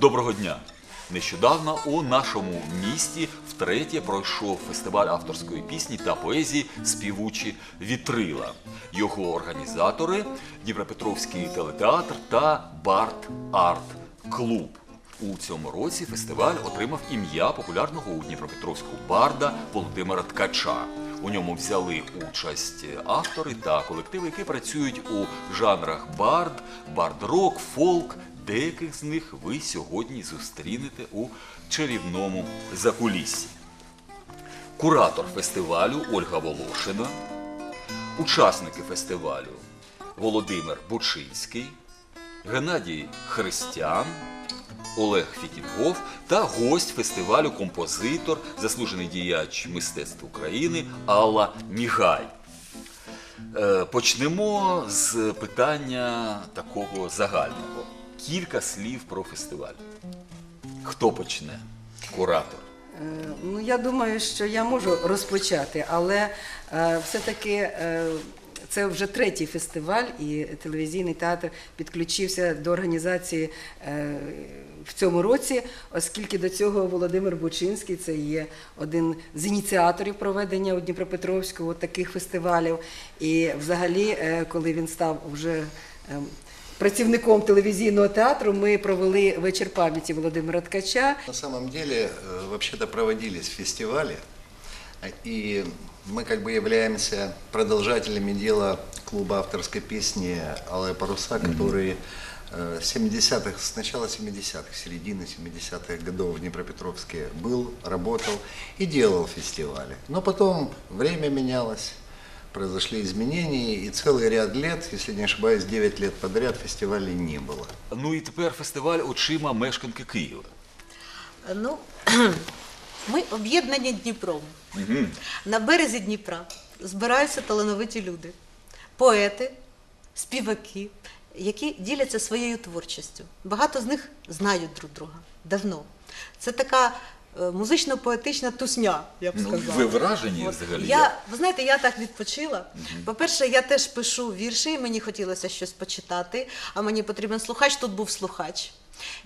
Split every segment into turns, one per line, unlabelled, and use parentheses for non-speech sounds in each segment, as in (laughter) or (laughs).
Доброго дня! Нещодавно у нашому місті втретє пройшов фестиваль авторської пісні та поезії Співучі вітрила. Його організатори Дніпропетровський телетеатр та Барт Арт Клуб. У цьому році фестиваль отримав ім'я популярного у Дніпропетровську барда Володимира Ткача. У ньому взяли участь автори та колективи, які працюють у жанрах бард, бард-рок, фолк. Деяких з них ви сьогодні зустрінете у чарівному закуліссі. Куратор фестивалю Ольга Волошина, учасники фестивалю Володимир Бучинський, Геннадій Христян, Олег Фітінгов та гость фестивалю композитор, заслужений діяч мистецтв України Алла Мігай. Е, Почнемо з питання такого загального. Кілька слів про фестиваль. Хто почне? Куратор.
Е, Ну, я думаю, що я можу розпочати, але е, все-таки е, це вже третій фестиваль, і телевізійний театр підключився до організації е, в цьому році, оскільки до цього Володимир Бучинський це є один з ініціаторів проведення у Дніпропетровську таких фестивалів. І взагалі, е, коли він став вже ем, працівником телевізійного театру, ми провели вечір пам'яті Володимира Ткача.
На самом деле, э, вообще-то проводились фестивали, э, и мы как бы являемся продолжателями дела клуба авторской песни «Алые паруса», который э, 70-х, с начала 70-х, середины 70-х годов в Днепропетровске был, работал и делал фестивали. Но потом время менялось, произошли изменения, и целый ряд лет, если не ошибаюсь, 9 лет подряд фестивалей не было.
Ну і тепер фестиваль очима мешканки Києва.
Ну, (clears throat) ми об'єднані Дніпром. На березі Дніпра збираються талановиті люди, поети, співаки, які діляться своєю творчістю. Багато з них знають друг друга давно. Це така музично-поетична тусня, я б
Ну,
сказала.
ви вражені
От.
взагалі?
Я, ви знаєте, я так відпочила. По-перше, я теж пишу вірші, мені хотілося щось почитати, а мені потрібен слухач, тут був слухач.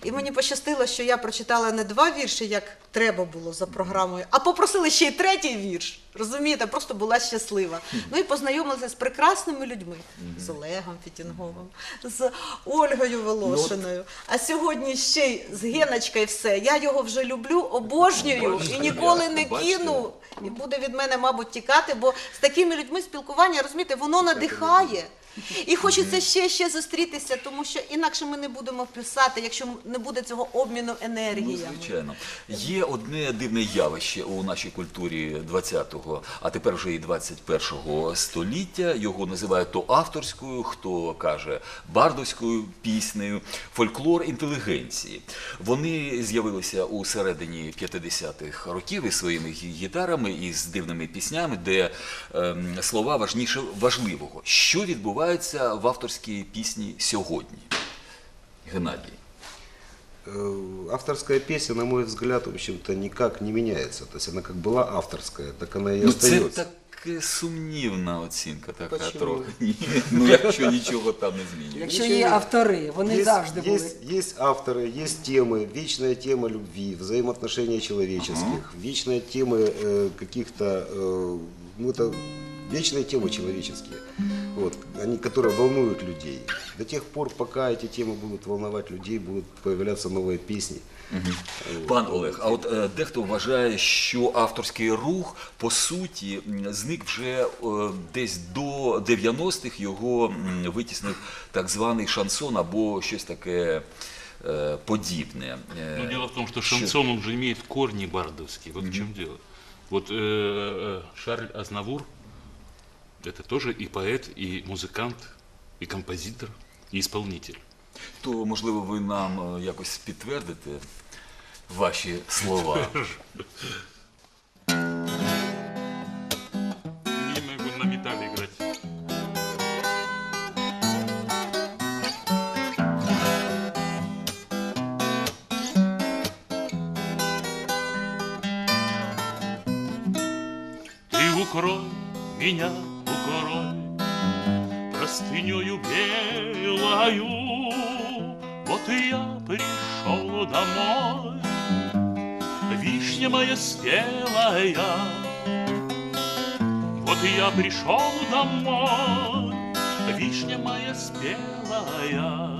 І мені пощастило, що я прочитала не два вірші, як треба було за програмою, а попросили ще й третій вірш. Розумієте, просто була щаслива. Ну і познайомилася з прекрасними людьми, з Олегом Фітінговим, з Ольгою Волошиною. А сьогодні ще й з Геночкою все. Я його вже люблю, обожнюю і ніколи не кину. І буде від мене, мабуть, тікати, бо з такими людьми спілкування, розумієте, воно надихає. І хочеться ще ще зустрітися, тому що інакше ми не будемо писати, якщо не буде цього обміну
Ну, звичайно. Є одне дивне явище у нашій культурі 20-го, а тепер вже і 21-го століття. Його називають то авторською, хто каже бардовською піснею, фольклор інтелігенції. Вони з'явилися у середині 50-х років із своїми гітарами і з дивними піснями, де ем, слова важніше важливого. Що відбувається в авторській пісні сьогодні? Геннадій.
Э, Авторская песня, на мой взгляд, в общем-то, никак не меняется. То есть она как была авторская, так она и
Ну, це
остается.
так сумнівна оцінка така
Почему?
трохи. Ні, (laughs) ну якщо нічого там не змінюється.
Якщо є автори, вони
есть,
завжди були.
есть, есть авторы, есть темы, вечная тема любви, взаимоотношений человеческих, вечная тема э, каких-то, э, ну это вечные темы человеческие, вот, они, которые волнуют людей. До тех пор, пока эти темы будут волновать людей, будут появляться новые песни.
Пан Олег, а от е, дехто вважає, що авторський рух по суті м, зник вже е, десь до 90-х його м, витіснив так званий шансон або щось таке е, подібне. Е,
Но дело в том, что шансон, он же имеет корни бардовские. Вот в чем дело. Вот э, э, Шарль Азнавур, это тоже и поэт, и музыкант, и композитор, и исполнитель.
То можливо ви нам якось підтвердите ваші слова.
Ты укрой меня, белою, Вот и я пришел домой. Вишня моя спелая, вот и я пришел домой. Вишня моя спелая,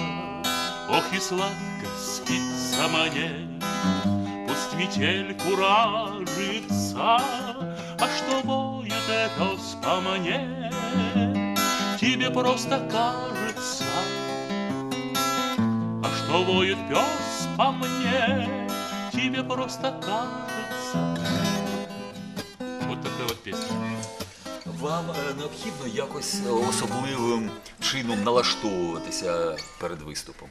ох и сладко спится мне. Пусть метель куражится, а что воет это по мне, тебе просто кажется. А что воет пес по мне, тебе просто кажется. Вот такая вот песня.
Вам е, необхідно якось е, особливим чином налаштовуватися перед виступом.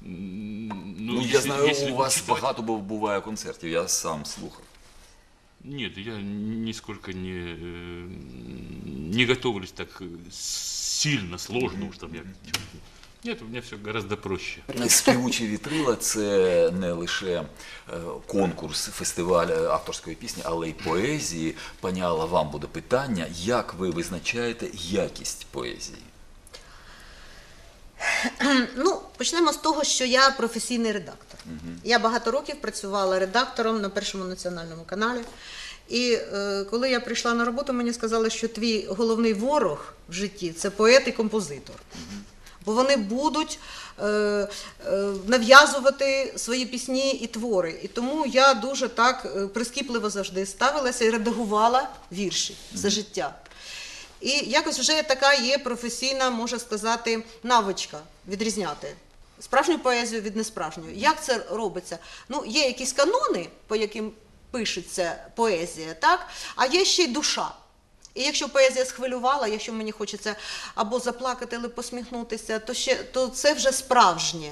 Ну, я
если-
знаю,
если
у вас
учитывать-
багато бу- буває концертів, я сам слухав.
Нет, я нисколько не, э, не готовлюсь так э, сильно, сложно уж там я. Нет, у меня все гораздо проще.
Співучі вітрила це не лише е, конкурс, фестиваль авторської пісні, але й поезії. Пані Алла, вам буде питання, як ви визначаєте якість поезії?
Ну, почнемо з того, що я професійний редактор. Я багато років працювала редактором на першому національному каналі. І е, коли я прийшла на роботу, мені сказали, що твій головний ворог в житті це поет і композитор. Бо вони будуть е, е, нав'язувати свої пісні і твори. І тому я дуже так е, прискіпливо завжди ставилася і редагувала вірші все життя. І якось вже така є професійна, можна сказати, навичка відрізняти справжню поезію від несправжньої. Як це робиться? Ну, є якісь канони, по яким пишеться поезія, так? а є ще й душа. І якщо поезія схвилювала, якщо мені хочеться або заплакати, або посміхнутися, то ще то це вже справжнє.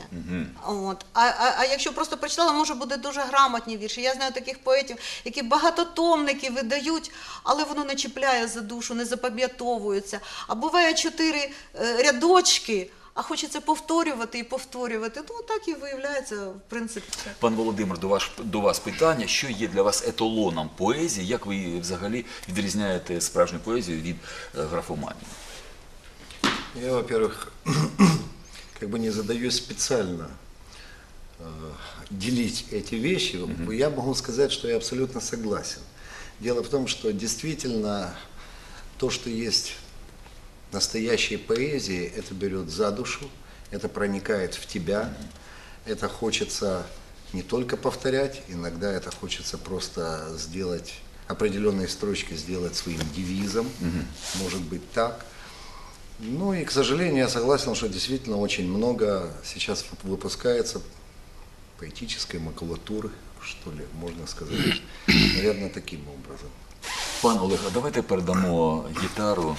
От. А, а, а якщо просто прочитала, може буде дуже грамотні вірші. Я знаю таких поетів, які багатотомники видають, але воно не чіпляє за душу, не запам'ятовується. А буває чотири е, рядочки, а хочеться повторювати і повторювати. Ну так і виявляється, в принципі.
Пан Володимир, до вас, до вас питання, що є для вас еталоном поезії? Як ви взагалі відрізняєте справжню поезію від е, графоманії?
Я, во-первых, (clears throat) как бы не задаю специально э, делить эти вещи. Я могу сказать, что я абсолютно согласен. Дело в том, что действительно то, что есть настоящей поэзии, это берет за душу, это проникает в тебя, это хочется не только повторять, иногда это хочется просто сделать определенные строчки, сделать своим девизом, может быть так. Ну и, к сожалению, я согласен, что действительно очень много сейчас вып- выпускается поэтической макулатуры, что ли, можно сказать. (clears throat) Наверное, таким образом.
Пан Олег, а давайте передамо гітару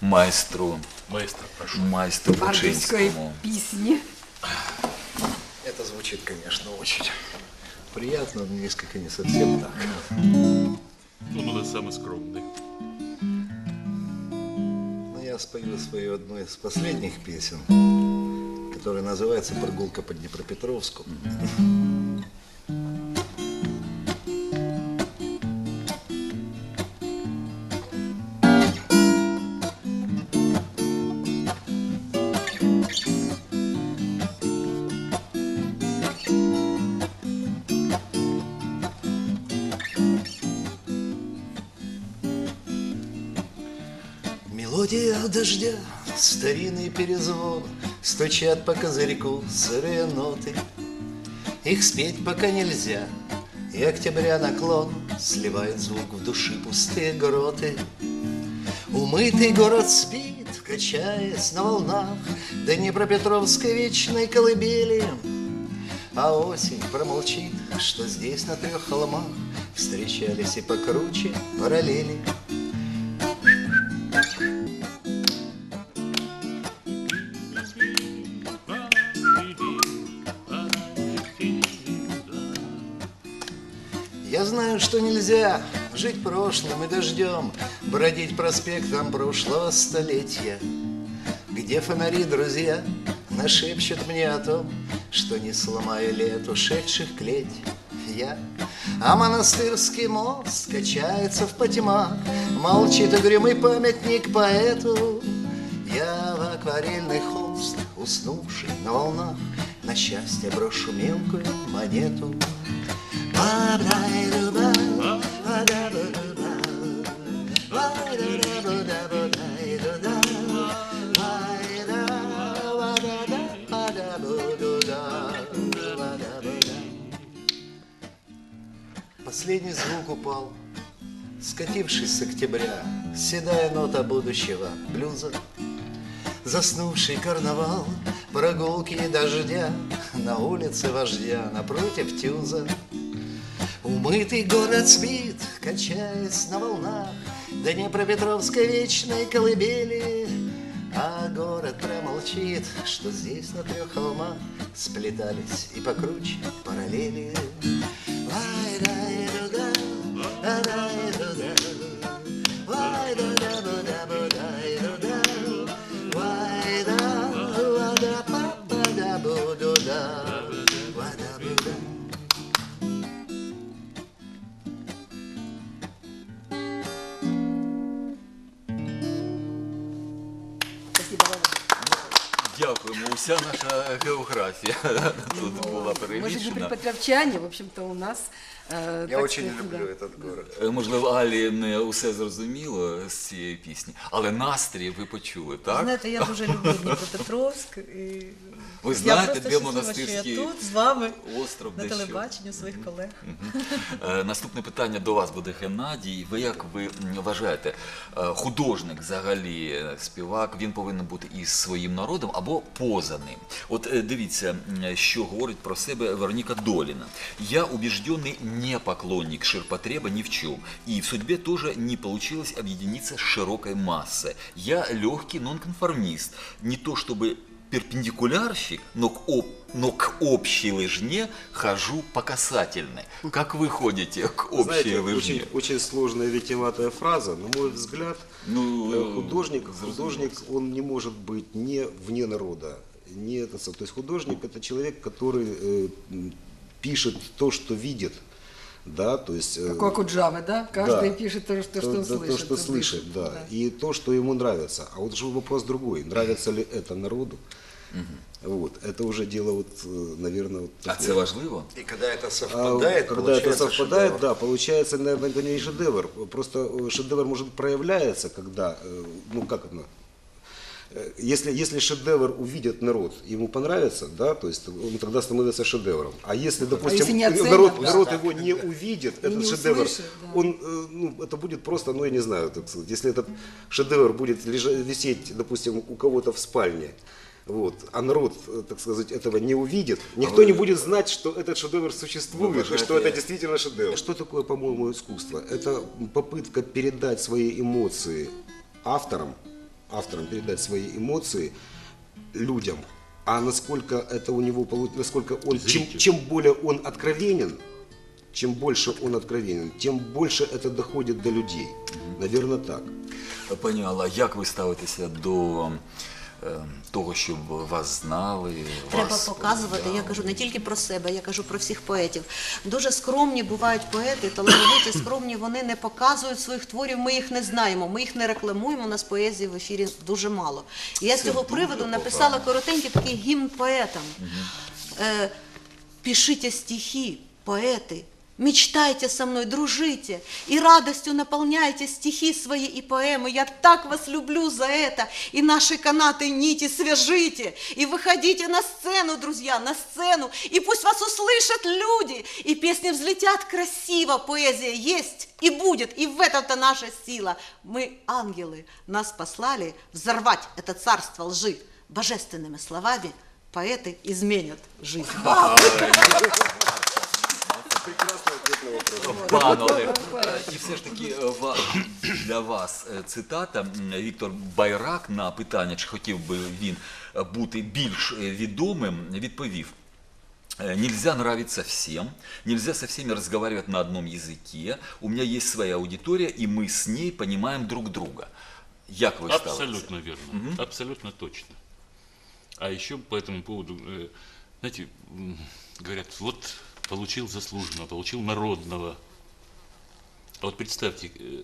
майстру,
Маэстро, прошу.
майстру
Бардівської
Бучинському.
пісні.
Это звучит, конечно, очень приятно, но несколько не совсем так.
Он у нас самый скромный.
Но я спою свою одну из последних песен, которая называется «Прогулка по Днепропетровску». Дождя, старинный перезвон, Стучат по козырьку сырые ноты. Их спеть пока нельзя, и октября наклон Сливает звук в души пустые гроты. Умытый город спит, качаясь на волнах До Днепропетровской вечной колыбели. А осень промолчит, что здесь на трех холмах Встречались и покруче параллели. Я знаю, что нельзя жить прошлым и дождем, Бродить проспектом прошлого столетия, Где фонари, друзья, нашепчут мне о том, Что не сломаю лет ушедших клеть я. А монастырский мост качается в потьмах, Молчит угрюмый памятник поэту. Я в акварельный холст, уснувший на волнах, на счастье брошу мелкую монету. Последний звук упал, скатившись с октября, седая нота будущего блюза. Заснувший карнавал, прогулки и дождя На улице вождя напротив тюза. Умытый город спит, качаясь на волнах Днепропетровской вечной колыбели. А город промолчит, что здесь на трех холмах Сплетались и покруче параллели.
Дякуємо. Уся наша географія (laughs) тут була
Мы же не
перелічена.
припетрявчане, в общем-то, у нас... э,
Я
так
очень
сказать,
люблю
да.
этот город.
Е, Можливо, Алі не усе зрозуміло з цієї пісні, але настрій ви почули, так?
Знаєте, я дуже люблю Дніпропетровськ. І
Ви
я
знаєте,
просто
де
щаслива,
монастирський
що я тут з вами
остров,
на
де що?
телебаченні у своїх колег.
Е, Наступне питання до вас буде Геннадій. Ви як ви м, вважаєте, е, художник взагалі, е, співак, він повинен бути із своїм народом або поза ним? От е, дивіться, м, що говорить про себе Вероніка Доліна. Я убежденный не поклонник ширпотреба ни в чем. И в судьбе тоже не получилось объединиться с широкой массой. Я легкий нонконформист. Не то чтобы перпендикулярщик, но к, об- но к общей лыжне хожу по касательной. Как вы ходите к общей
Знаете,
лыжне?
очень, очень сложная витиеватая фраза. На мой взгляд,
Ну,
э, художник,
зрозуміло.
художник, он не может быть не вне народа. Не это, то есть художник это человек, который э, пишет то, что видит. Да, то есть, э,
Как у Акуджавы, да? Каждый
Да.
пишет то, что,
то,
что он
да,
слышит.
то, что
то
слышит,
дышит.
да. И то, что ему нравится. А вот же вопрос другой. Нравится ли это народу? Вот. Это уже дело, вот, э, наверное, вот
А це важливо?
И когда это
А
совпадает,
когда это совпадает,
шедевр.
да, получается, наверное, это не шедевр. Просто э, шедевр может проявляется, когда, э, ну как это, э, если, если шедевр увидит народ, ему понравится, да, то есть он тогда становится шедевром. А если, допустим,
если не оценят,
народ,
да.
народ его не увидит,
И
этот
не
шедевр,
услышит, да.
он, ну, это будет просто, ну я не знаю, так сказать, если этот шедевр будет лежа- висеть, допустим, у кого-то в спальне, вот, а народ, э, так сказать, этого не увидит, никто не будет знать, что этот шедевр существует, и что это действительно шедевр. Что такое, по-моему, искусство? Это попытка передать свои эмоции авторам, авторам передать свои эмоции людям. А насколько это у него получится, насколько он, чем, чем более он откровенен, чем больше он откровенен, тем больше это доходит до людей. Наверное, так.
Пані Алла, як ви ставитеся до того, щоб вас знали?
Треба
вас
показувати. Я кажу не тільки про себе, я кажу про всіх поетів. Дуже скромні бувають поети, талановиті, (coughs) скромні. Вони не показують своїх творів. Ми їх не знаємо. Ми їх не рекламуємо. У нас поезії в ефірі дуже мало. І я з цього приводу написала коротенький такий гімн поетам. Е, Пишите стихи, поэты, мечтайте со мной, дружите, и радостью наполняйте стихи свои и поэмы. Я так вас люблю за это, и наши канаты нити свяжите, и выходите на сцену, друзья, на сцену, и пусть вас услышат люди, и песни взлетят красиво, поэзия есть и будет, и в этом-то наша сила. Мы ангелы, нас послали взорвать это царство лжи божественными словами. Поэты изменят жизнь.
Пане Олег, е, і все ж таки е, ва- (coughs) для вас е, цитата М, Віктор Байрак на питання, чи хотів би він е, бути більш е, відомим, відповів. Э, Нельзя нравиться всем, нельзя со всеми разговаривать на одном языке. У меня есть своя аудитория, и мы с ней понимаем друг друга. Як ви ставитеся?
Абсолютно верно. Абсолютно точно. А еще по этому поводу, э, знаете, м, говорят, вот получил заслуженного, получил народного. А вот представьте, э,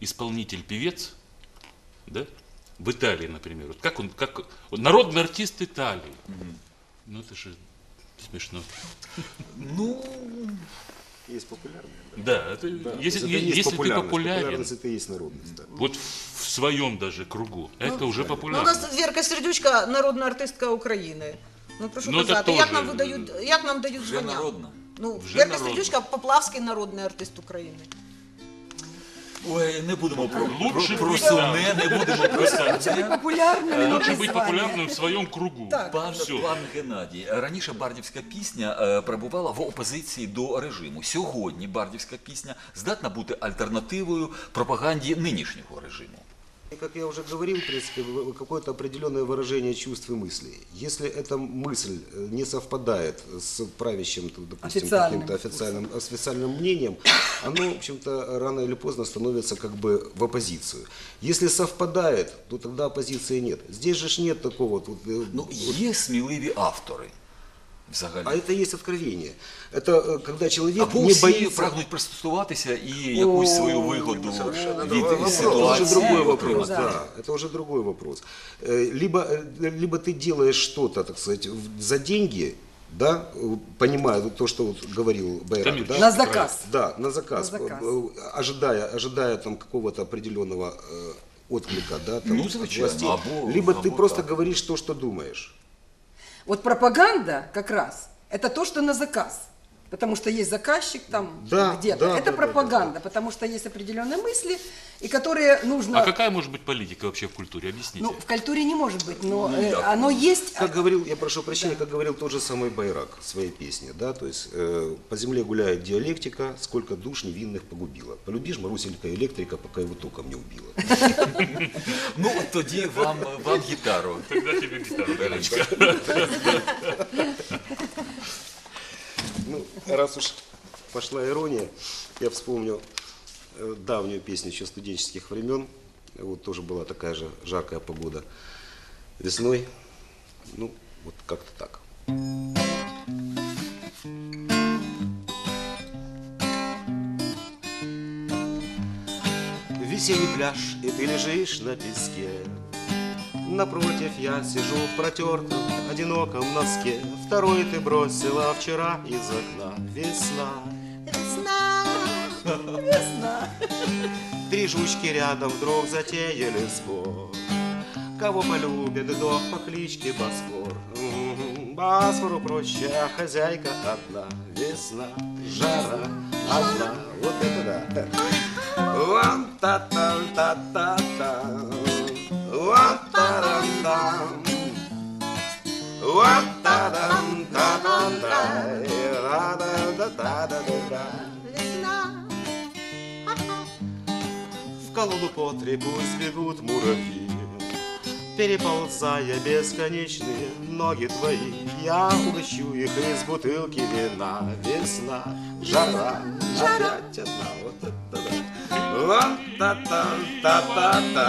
исполнитель-певец, да, в Италии, например, вот как он, как вот народный артист Италии, Ну это же смешно.
Ну,
Есть популярные.
Да, это,
Да.
если,
Это есть
если ты популярен,
Популярность это и есть народность. Да.
вот в своем даже кругу, это уже
Ну, у
популярно.
нас Вірка Сердючка, народна артистка України. Ну прошу
Ну, це
казати, як
теж,
нам видають, як нам дають
вже
звання?
народна.
Ну,
Вже
Вірка
народна.
Сердючка, Поплавський народний артист України.
Ой, не будемо про,
Лучше
про, про
быть,
сумне, не будемо про сумне.
Популярными
Лучше быть
названиями.
популярным в своем кругу.
Пан,
Все.
пан Геннадій, раніше бардівська пісня е, перебувала в опозиції до режиму. Сьогодні бардівська пісня здатна бути альтернативою пропаганді нинішнього режиму.
И как я уже говорил, в принципе, в- какое-то определенное выражение чувств и мыслей. Если эта мысль э, не совпадает с правящим, то, допустим,
Официальным
каким-то официальным, официальным мнением, оно, в общем-то, рано или поздно становится как бы в оппозицию. Если совпадает, то тогда оппозиции нет. Здесь же ж нет такого вот, вот, э,
Ну, є сміливі автори Взагалі.
А це є відкровення. Це коли
чоловік
не
всі
боїться...
прагнуть простосуватися і якусь свою вигоду від
вопрос,
ситуації.
Це вопрос. Це вже другий вопрос. Э, либо, э, либо ти робиш щось, так сказать, за деньги, да, э, понимая то, что вот говорил Байрак, да?
на заказ,
да, на заказ,
на заказ.
ожидая, ожидая там какого-то определенного отклика, да, там,
ну,
типа,
от
власти,
або,
либо
або, ты
просто
да.
говоришь то, что думаешь.
Вот пропаганда как раз это то, что на заказ. Потому что есть заказчик там
Да,
где-то.
да,
это
да, да,
пропаганда, потому что есть определенные мысли, и которые нужно...
А какая может быть политика вообще в культуре? Объясните.
Ну, в культуре не может быть, но э, оно есть.
Как говорил, я прошу прощения, как говорил тот же самый Байрак в своей песне, да, то есть э, по земле гуляет диалектика, сколько душ невинных погубила. Полюбишь Маруселька электрика, пока его током не убила. (laughs)
Ну, от тоді вам, вам гітару.
Тогда тебе гитару, Галечка. (laughs)
Раз уж пошла ирония, я вспомню э, давнюю песню еще студенческих времен. Вот тоже была такая же жаркая погода весной. Ну, вот как-то так. Весенний пляж, и ты лежишь на песке. Напротив я сижу в протертом, одиноком носке. Второй ты бросила вчера из окна. Весна,
Весна. (laughs)
Три жучки рядом вдруг затеяли спор. Кого полюбит док по кличке Босфор? Босфору проще, а хозяйка одна. Весна, жара, одна. Вот это да. Ван та в колонну по трепу сбегут муравьи, Переползая бесконечные ноги твои, Я угощу их из бутылки вина. Весна, жара, жара, одна. Вот это да. Вот та-та-та-та-та.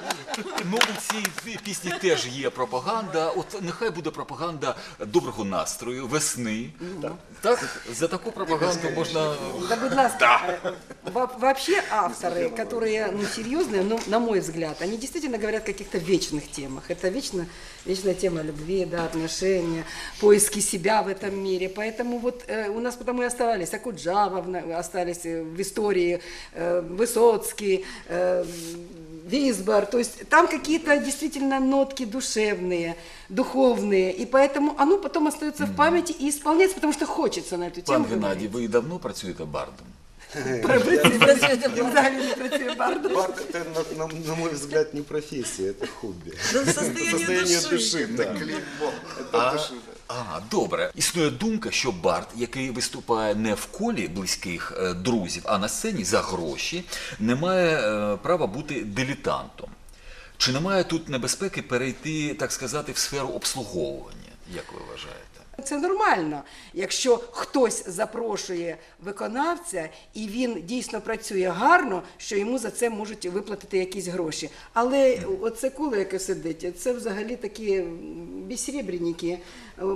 та та та Вот та та та Вот па па па та та та та та та Вот та та та та
Ну, у цій пісні теж є пропаганда. От нехай буде пропаганда доброго настрою, весни. Так, за таку пропаганду можна.
Да, будь ласка, э, во- вообще авторы, которые ну, серьезные, ну, на мой взгляд, они действительно говорят о каких-то вечных темах. Это вечно, вечная тема любви, да, отношения, поиски себя в этом мире. Поэтому вот э, у нас потому и оставались Акуджава, в на- остались э, в истории, э, Высоцкий, э, Висбор. То есть там какие-то действительно нотки душевные, духовные. И поэтому оно потом остается в памяти и исполняется, потому что хочется на эту тему
Пан Геннадій,
говорить.
ви давно працюєте бардом? (laughs)
Взагалі не працює бардом.
Бард это, на, на- на мой взгляд, не профессия, это хобби.
Ну, в
Это
состоянии
состояние
души.
души, да.
А, а, добре. Існує думка, що Барт, який виступає не в колі близьких е, друзів, а на сцені за гроші, не має е, права бути дилетантом. Чи немає тут небезпеки перейти, так сказати, в сферу обслуговування, як ви вважаєте?
Це нормально, якщо хтось запрошує виконавця і він дійсно працює гарно, що йому за це можуть виплатити якісь гроші. Але оце коло, яке сидить, це взагалі такі м, безсребреники.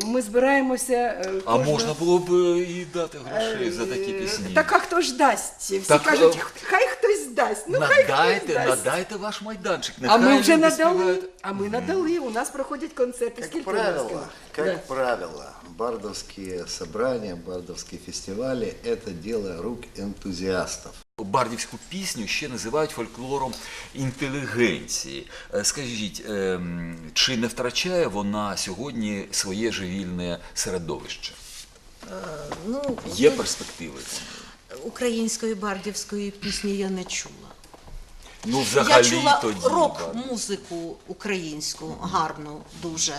Ми збираємося. е,
А
кожного-
можна було б е, і дати грошей за такі
Е,
пісні.
Так а хто ж дасть? Всі
Так,
кажуть,
е,
хай хтось дасть. Ну, хай
надайте,
хтось дасть.
надайте ваш майданчик.
А
нехай
ми вже
люди
надали.
співають.
А ми надали. У нас проходять концерти.
Как
Скільки у нас
правило,
сказали?
как
Да.
правило, бардовские собрания, бардовские фестивали – это дело рук энтузиастов.
Бардівську пісню ще називають фольклором інтелігенції. Е, Скажіть, ем, чи не втрачає вона сьогодні своє живільне середовище?
Ну,
Є перспективи?
української бардівської пісні я не чула.
Ну, взагалі
я чула
тоді.
Рок-музику українську, гарну дуже.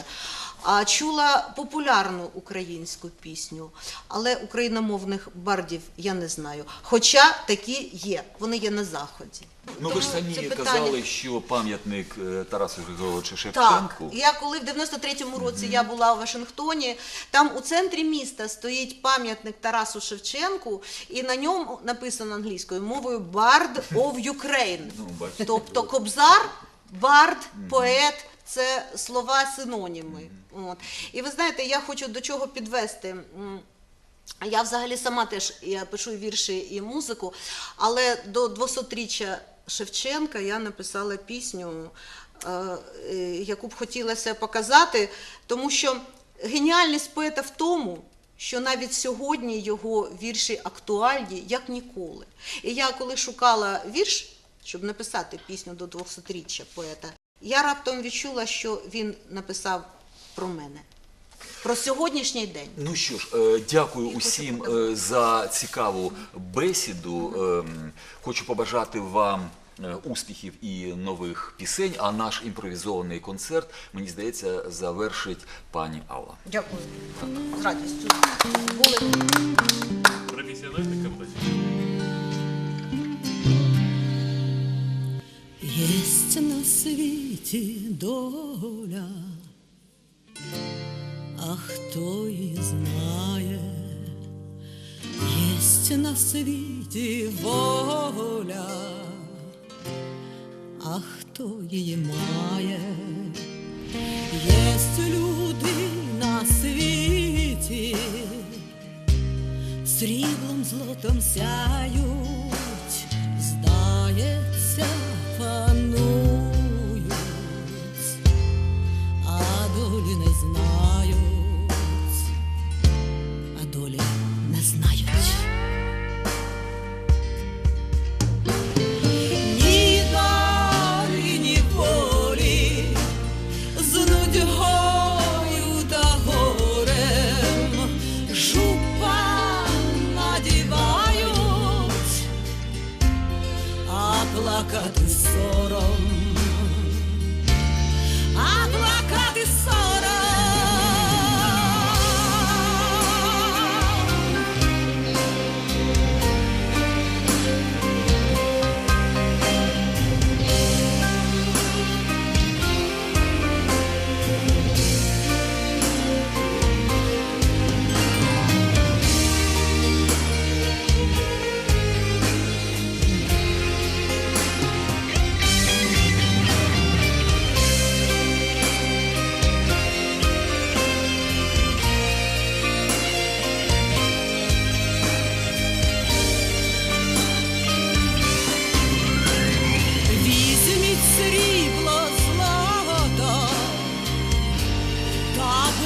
А чула популярну українську пісню, але україномовних бардів я не знаю. Хоча такі є, вони є на заході.
Ну ви ж самі
питання-
казали, що пам'ятник е, Тарасу Григоровичу
Так,
Шевченку.
я коли в 93-му році я була у Вашингтоні, там у центрі міста стоїть пам'ятник Тарасу Шевченку, і на ньому написано англійською мовою Bard of Ukraine.
Ну, бачите.
тобто Кобзар, Бард, поет це слова синоніми. От. І ви знаєте, я хочу до чого підвести. Я взагалі сама теж я пишу вірші і музику, але до 200-річчя Шевченка я написала пісню, е, е, яку б хотілося показати, тому що геніальність поета в тому, що навіть сьогодні його вірші актуальні, як ніколи. І я коли шукала вірш, щоб написати пісню до 200-річчя поета, я раптом відчула, що він написав про мене, про сьогоднішній день.
Ну що ж, е, дякую усім е, за цікаву бесіду. Ем, Хочу побажати вам е, успіхів і нових пісень. А наш імпровізований концерт, мені здається, завершить пані Алла.
Дякую. З радістю. Були.
Профессиональный композитор.
Єсть на світі доля, а хто її знає, єсть на світі воля, а хто її має,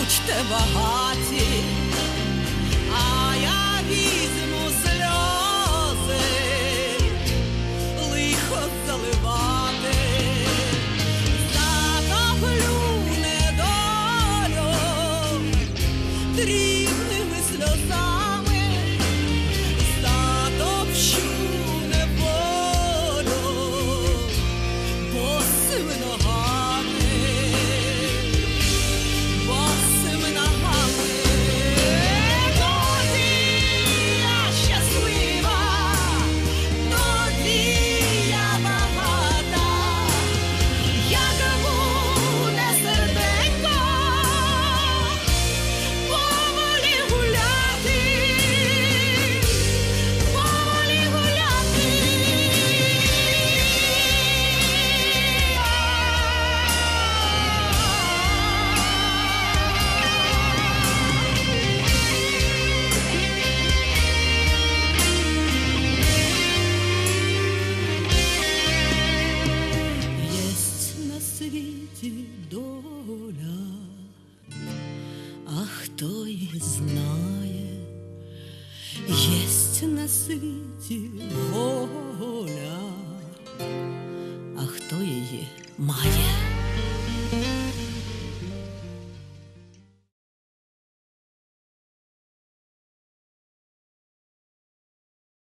Будьте багаті, а
я візьму.